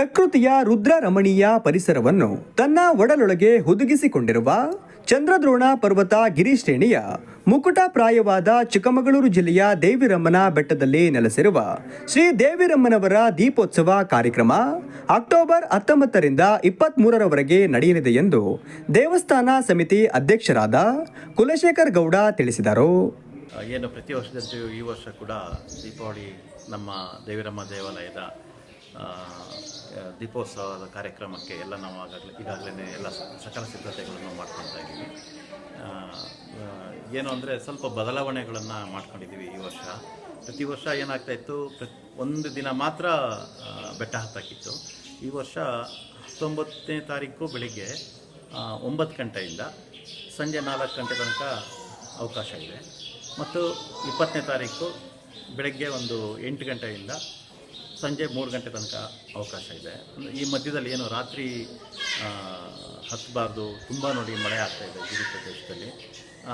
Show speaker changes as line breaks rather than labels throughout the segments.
ಪ್ರಕೃತಿಯ ರುದ್ರ ರಮಣೀಯ ಪರಿಸರವನ್ನು ತನ್ನ ಒಡಲೊಳಗೆ ಹುದುಗಿಸಿಕೊಂಡಿರುವ ಚಂದ್ರದ್ರೋಣ ಪರ್ವತ ಗಿರಿಶ್ರೇಣಿಯ ಮುಕುಟಪ್ರಾಯವಾದ ಚಿಕ್ಕಮಗಳೂರು ಜಿಲ್ಲೆಯ ದೇವಿರಮ್ಮನ ಬೆಟ್ಟದಲ್ಲಿ ನೆಲೆಸಿರುವ ಶ್ರೀ ದೇವಿರಮ್ಮನವರ ದೀಪೋತ್ಸವ ಕಾರ್ಯಕ್ರಮ ಅಕ್ಟೋಬರ್ ಹತ್ತೊಂಬತ್ತರಿಂದ ಇಪ್ಪತ್ತ್ಮೂರರವರೆಗೆ ನಡೆಯಲಿದೆ ಎಂದು ದೇವಸ್ಥಾನ ಸಮಿತಿ ಅಧ್ಯಕ್ಷರಾದ ಕುಲಶೇಖರ್ ಗೌಡ ತಿಳಿಸಿದರು.
ಏನು ಪ್ರತಿ ವರ್ಷದಂತೆಯೂ ಈ ವರ್ಷ ಕೂಡ ದೀಪಾವಳಿ ನಮ್ಮ ದೇವಿರಮ್ಮ ದೇವಾಲಯದ ದೀಪೋತ್ಸವದ ಕಾರ್ಯಕ್ರಮಕ್ಕೆ ಎಲ್ಲ ನಾವು ಆಗಾಗಲೇ ಈಗಾಗಲೇ ಎಲ್ಲ ಸಕಲ ಸಿದ್ಧತೆಗಳನ್ನು ಮಾಡ್ಕೊತಾ ಇದ್ದೀವಿ. ಏನು ಅಂದರೆ ಸ್ವಲ್ಪ ಬದಲಾವಣೆಗಳನ್ನು ಮಾಡ್ಕೊಂಡಿದ್ದೀವಿ ಈ ವರ್ಷ. ಪ್ರತಿ ವರ್ಷ ಏನಾಗ್ತಾ ಇತ್ತು? ಒಂದು ದಿನ ಮಾತ್ರ ಬೆಟ್ಟ ಹತ್ತಾಕಿತ್ತು ಈ ವರ್ಷ ಹತ್ತೊಂಬತ್ತನೇ ತಾರೀಕು ಬೆಳಿಗ್ಗೆ ಒಂಬತ್ತು ಗಂಟೆಯಿಂದ ಸಂಜೆ ನಾಲ್ಕು ಗಂಟೆ ತನಕ ಅವಕಾಶ ಇದೆ. ಮತ್ತು ಇಪ್ಪತ್ತನೇ ತಾರೀಕು ಬೆಳಗ್ಗೆ ಒಂದು ಎಂಟು ಗಂಟೆಯಿಂದ ಸಂಜೆ ಮೂರು ಗಂಟೆ ತನಕ ಅವಕಾಶ ಇದೆ. ಈ ಮಧ್ಯದಲ್ಲಿ ಏನು ರಾತ್ರಿ ಹತ್ತಬಾರ್ದು ತುಂಬ ನೋಡಿ ಮಳೆ ಇದೆ ಗಿರಿ ಪ್ರದೇಶದಲ್ಲಿ.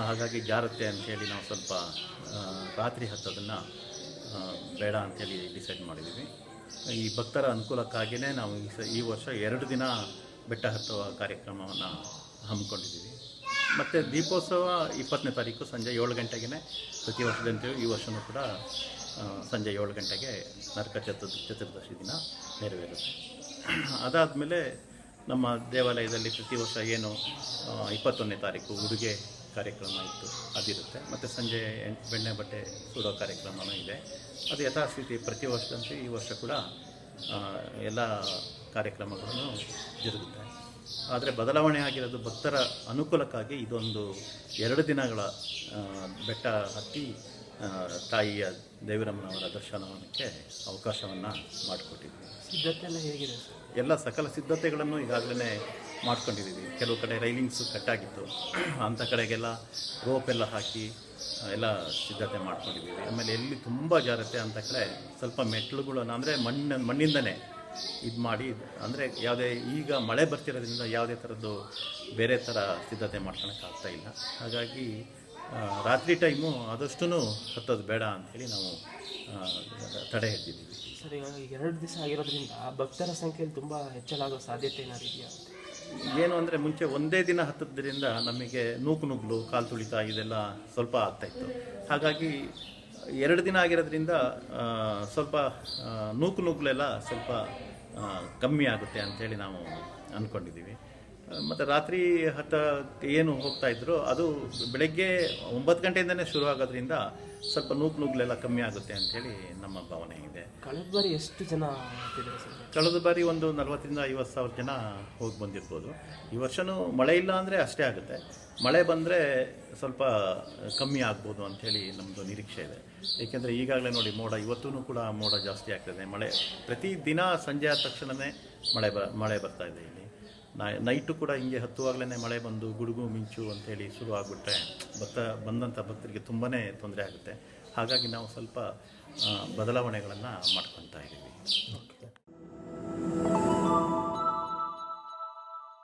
ಹಾಗಾಗಿ ಜಾರತ್ತೆ ಅಂಥೇಳಿ ನಾವು ಸ್ವಲ್ಪ ರಾತ್ರಿ ಹತ್ತೋದನ್ನು ಬೇಡ ಅಂಥೇಳಿ ಡಿಸೈಡ್ ಮಾಡಿದ್ದೀವಿ ಈ ಭಕ್ತರ ಅನುಕೂಲಕ್ಕಾಗಿಯೇ ನಾವು ಈ ಈ ವರ್ಷ ಎರಡು ದಿನ ಬೆಟ್ಟ ಹತ್ತುವ ಕಾರ್ಯಕ್ರಮವನ್ನು ಹಮ್ಮಿಕೊಂಡಿದ್ದೀವಿ ಮತ್ತು ದೀಪೋತ್ಸವ ಇಪ್ಪತ್ತನೇ ತಾರೀಕು ಸಂಜೆ ಏಳು ಗಂಟೆಗೆ ಪ್ರತಿ ವರ್ಷದಂತೆ ಈ ವರ್ಷವೂ ಕೂಡ ಸಂಜೆ ಏಳು ಗಂಟೆಗೆ ನರಕ ಚತುರ್, ಚತುರ್ದಶಿ ದಿನ ನೆರವೇರುತ್ತೆ. ಅದಾದಮೇಲೆ ನಮ್ಮ ದೇವಾಲಯದಲ್ಲಿ ಪ್ರತಿ ವರ್ಷ ಏನು ಇಪ್ಪತ್ತೊಂದನೇ ತಾರೀಕು ಉಡುಗೆ ಕಾರ್ಯಕ್ರಮ ಇತ್ತು, ಅದಿರುತ್ತೆ. ಮತ್ತು ಸಂಜೆ ಎಂಟು, ಬೆಣ್ಣೆ ಬಟ್ಟೆ ಸುಡೋ ಕಾರ್ಯಕ್ರಮನೂ ಇದೆ. ಅದು ಯಥಾಸ್ಥಿತಿ ಪ್ರತಿ ವರ್ಷದಂತೆ ಈ ವರ್ಷ ಕೂಡ ಎಲ್ಲ ಕಾರ್ಯಕ್ರಮಗಳನ್ನು ಜರುಗುತ್ತೆ. ಆದರೆ ಬದಲಾವಣೆ ಆಗಿರೋದು ಭಕ್ತರ ಅನುಕೂಲಕ್ಕಾಗಿ ಇದೊಂದು ಎರಡು ದಿನಗಳ ಬೆಟ್ಟ ಹತ್ತಿ ತಾಯಿಯ ದೇವಿರಮ್ಮನವರ ದರ್ಶನಕ್ಕೆ ಅವಕಾಶವನ್ನು ಮಾಡಿಕೊಟ್ಟಿದ್ವಿ.
ಸಿದ್ಧತೆ ಎಲ್ಲ ಹೇಗಿದೆ?
ಎಲ್ಲ ಸಕಲ ಸಿದ್ಧತೆಗಳನ್ನು ಈಗಾಗಲೇ ಮಾಡ್ಕೊಂಡಿದ್ದೀವಿ. ಕೆಲವು ಕಡೆ ರೈಲಿಂಗ್ಸು ಕಟ್ಟಾಗಿತ್ತು. ಅಂಥ ಕಡೆಗೆಲ್ಲ ರೋಪ್ ಎಲ್ಲ ಹಾಕಿ ಎಲ್ಲ ಸಿದ್ಧತೆ ಮಾಡ್ಕೊಂಡಿದ್ದೀವಿ. ಆಮೇಲೆ ಎಲ್ಲಿ ತುಂಬ ಜಾರತ್ತೆ ಅಂಥ ಕಡೆ ಸ್ವಲ್ಪ ಮೆಟ್ಲುಗಳನ್ನು ಅಂದರೆ ಮಣ್ಣ ಮಣ್ಣಿಂದನೇ ಇದು ಮಾಡಿ ಅಂದರೆ ಯಾವುದೇ ಈಗ ಮಳೆ ಬರ್ತಿರೋದ್ರಿಂದ ಯಾವುದೇ ಥರದ್ದು ಬೇರೆ ಥರ ಸಿದ್ಧತೆ ಮಾಡ್ಕೊಳಕ್ಕಾಗ್ತಾ ಇಲ್ಲ. ಹಾಗಾಗಿ ರಾತ್ರಿ ಟೈಮು ಆದಷ್ಟು ಹತ್ತೋದು ಬೇಡ ಅಂಥೇಳಿ ನಾವು ತಡೆ ಹಿಡಿದಿದ್ದೀವಿ
ಸರ್ ಈಗ ಎರಡು ದಿವಸ ಆಗಿರೋದ್ರಿಂದ ಭಕ್ತರ ಸಂಖ್ಯೆಯಲ್ಲಿ ತುಂಬ ಹೆಚ್ಚಳಾಗೋ ಸಾಧ್ಯತೆ ಏನಾದ್ರು ಇದೆಯಾ?
ಏನು ಅಂದರೆ ಮುಂಚೆ ಒಂದೇ ದಿನ ಹತ್ತದ್ರಿಂದ ನಮಗೆ ನೂಕು ನುಗ್ಲು ಕಾಲು ತುಳಿತ ಇದೆಲ್ಲ ಸ್ವಲ್ಪ ಆಗ್ತಾಯಿತ್ತು ಹಾಗಾಗಿ ಎರಡು ದಿನ ಆಗಿರೋದ್ರಿಂದ ಸ್ವಲ್ಪ ನೂಕು ನುಗ್ಲೆಲ್ಲ ಸ್ವಲ್ಪ ಕಮ್ಮಿ ಆಗುತ್ತೆ ಅಂಥೇಳಿ ನಾವು ಅಂದ್ಕೊಂಡಿದ್ದೀವಿ ಮತ್ತು ರಾತ್ರಿ ಹತ್ತಕ್ಕೆ ಏನು ಹೋಗ್ತಾ ಇದ್ರು ಅದು ಬೆಳಗ್ಗೆ ಒಂಬತ್ತು ಗಂಟೆಯಿಂದನೇ ಶುರು ಆಗೋದ್ರಿಂದ ಸ್ವಲ್ಪ ನೂಕು ನೂಗ್ಲೆಲ್ಲ ಕಮ್ಮಿ ಆಗುತ್ತೆ ಅಂಥೇಳಿ ನಮ್ಮ ಭಾವನೆ ಇದೆ.
ಕಳೆದ ಬಾರಿ ಎಷ್ಟು ಜನ
ಕಳೆದ ಬಾರಿ ಒಂದು ನಲವತ್ತರಿಂದ ಐವತ್ತು ಸಾವಿರ ಜನ ಹೋಗಿ ಬಂದಿರ್ಬೋದು. ಈ ವರ್ಷವೂ ಮಳೆ ಇಲ್ಲ ಅಂದರೆ ಅಷ್ಟೇ ಆಗುತ್ತೆ. ಮಳೆ ಬಂದರೆ ಸ್ವಲ್ಪ ಕಮ್ಮಿ ಆಗ್ಬೋದು ಅಂಥೇಳಿ ನಮ್ಮದು ನಿರೀಕ್ಷೆ ಇದೆ. ಏಕೆಂದರೆ ಈಗಾಗಲೇ ನೋಡಿ ಮೋಡ ಇವತ್ತೂ ಕೂಡ ಮೋಡ ಜಾಸ್ತಿ ಆಗ್ತದೆ. ಮಳೆ ಪ್ರತಿ ದಿನ ಸಂಜೆ ಆದ ತಕ್ಷಣವೇ ಮಳೆ ಬ ಮಳೆ ಬರ್ತಾ ಇದೆ ಇಲ್ಲಿ. ನೈಟು ಕೂಡ ಹಿಂಗೆ ಹತ್ತುವಾಗಲೇ ಮಳೆ ಬಂದು ಗುಡುಗು ಮಿಂಚು ಅಂತೇಳಿ ಶುರು ಆಗಿಬಿಟ್ರೆ ಭತ್ತ, ಬಂದಂಥ ಭಕ್ತರಿಗೆ ತುಂಬಾ ತೊಂದರೆ ಆಗುತ್ತೆ. ಹಾಗಾಗಿ ನಾವು ಸ್ವಲ್ಪ ಬದಲಾವಣೆಗಳನ್ನು ಮಾಡ್ಕೊತಾ ಇದ್ದೀವಿ.
ಓಕೆ.